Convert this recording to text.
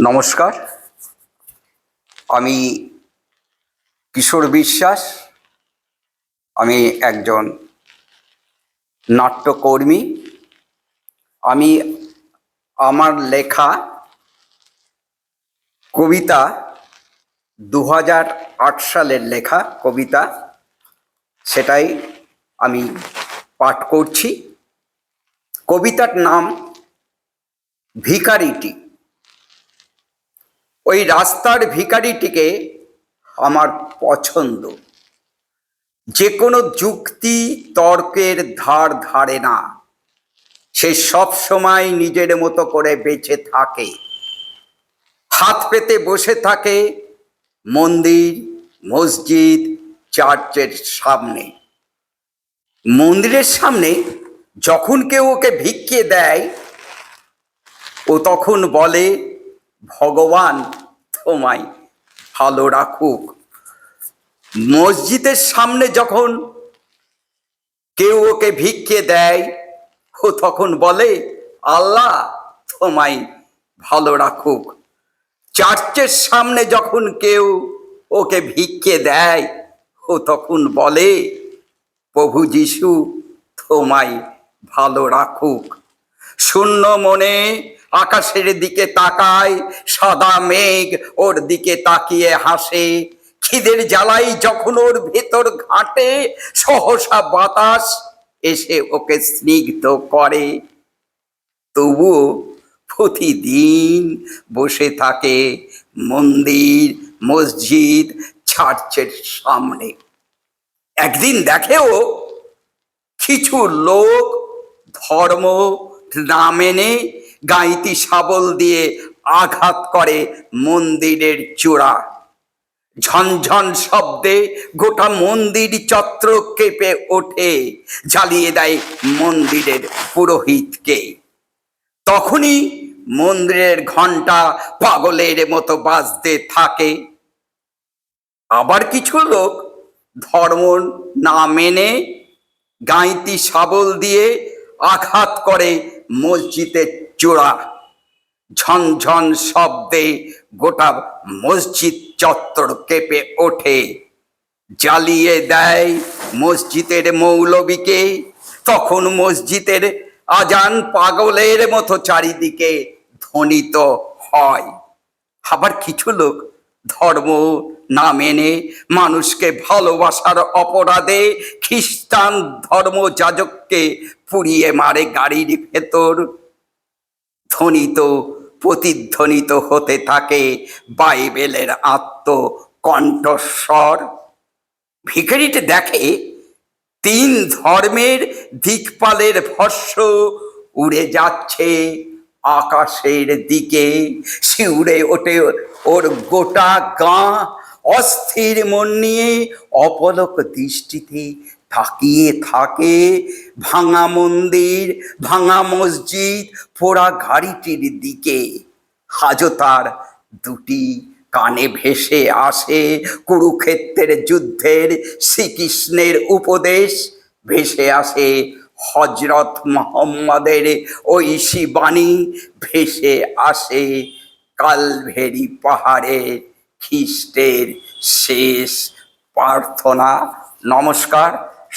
নমস্কার। আমি কিশোর বিশ্বাস। আমি একজন নাট্যকর্মী। আমি আমার লেখা কবিতা দু হাজার আট সালের লেখা কবিতা, সেটাই আমি পাঠ করছি। কবিতার নাম ভিকারিটি ওই রাস্তার ভিকারিটিকে আমার পছন্দ। যে কোনো যুক্তি তর্কের ধার ধারে না। সে সব সময় নিজের মতো করে বেঁচে থাকে। হাত পেতে বসে থাকে মন্দির, মসজিদ, চার্চের সামনে। মন্দিরের সামনে যখন কেউ ওকে ভিক্ষে দেয়, ও তখন বলে, ভগবান তোমায় ভালো রাখুক। মসজিদের সামনে যখন কেউ ওকে ভিক্ষে দেয়, ও তখন বলে, আল্লাহ, তোমায় ভালো রাখুক। চার্চের সামনে যখন কেউ ওকে ভিক্ষে দেয়, ও তখন বলে, প্রভু যিশু, তোমায় ভালো রাখুক। শূন্য মনে আকাশের দিকে তাকায়, সাদা মেঘ ওর দিকে তাকিয়ে হাসে। খিদের জ্বালাই যখন ওর ভেতর ঘাটে, সহসা বাতাস এসে ওকে স্নিগ্ধ করে। তবুও প্রতিদিন বসে থাকে মন্দির, মসজিদ, চার্চের সামনে। একদিন দেখেও কিছু লোক ধর্ম না মেনে গাইতি শাবল দিয়ে আঘাত করে মন্দিরের চূড়া। ঝনঝন শব্দে গোটা মন্দির চত্র কেঁপে ওঠে, জ্বালিয়ে দেয় মন্দিরের পুরোহিতকে। তখনই মন্দিরের ঘণ্টা পাগলের মতো বাজতে থাকে। আবার কিছু লোক ধর্ম না মেনে গাঁইতি শাবল দিয়ে আঘাত করে মসজিদের চূড়া। ঝনঝন শব্দে গোটা মসজিদ চত্বর কেঁপে ওঠে। জ্বালিয়ে দেয় মসজিদের মৌলবীকে। তখন মসজিদের আজান পাগলের মতো চারিদিকে ধ্বনিত হয়। আবার কিছু লোক ধর্ম না মেনে মানুষকে ভালোবাসার অপরাধে খ্রিস্টান ধর্মযাজককে পুড়িয়ে মারে গাড়ির ভেতর। ধ্বনিত, প্রতিধ্বনিত হতে থাকে বাইবেলের আত্ম কণ্ঠস্বর ভিখারিটি দেখে তিন ধর্মের দিকপালের ভস্য উড়ে যাচ্ছে আকাশের দিকে। শিউরে ওঠে ওর গোটা গাঁ, অস্থির মন নিয়ে অপলক দৃষ্টিতে তাকিয়ে থাকে। ভাঙা মন্দির, ভাঙা মসজিদ, পোড়া গাড়িটির দিকে। আজও তার দুটি কানে ভেসে আসে কুরুক্ষেত্রের যুদ্ধের, শ্রীকৃষ্ণের উপদেশ। ভেসে আসে হজরত মোহাম্মদের ঐশী বাণী। ভেসে আসে কালভেরি পাহাড়ে খ্রিস্টের শেষ প্রার্থনা। নমস্কার।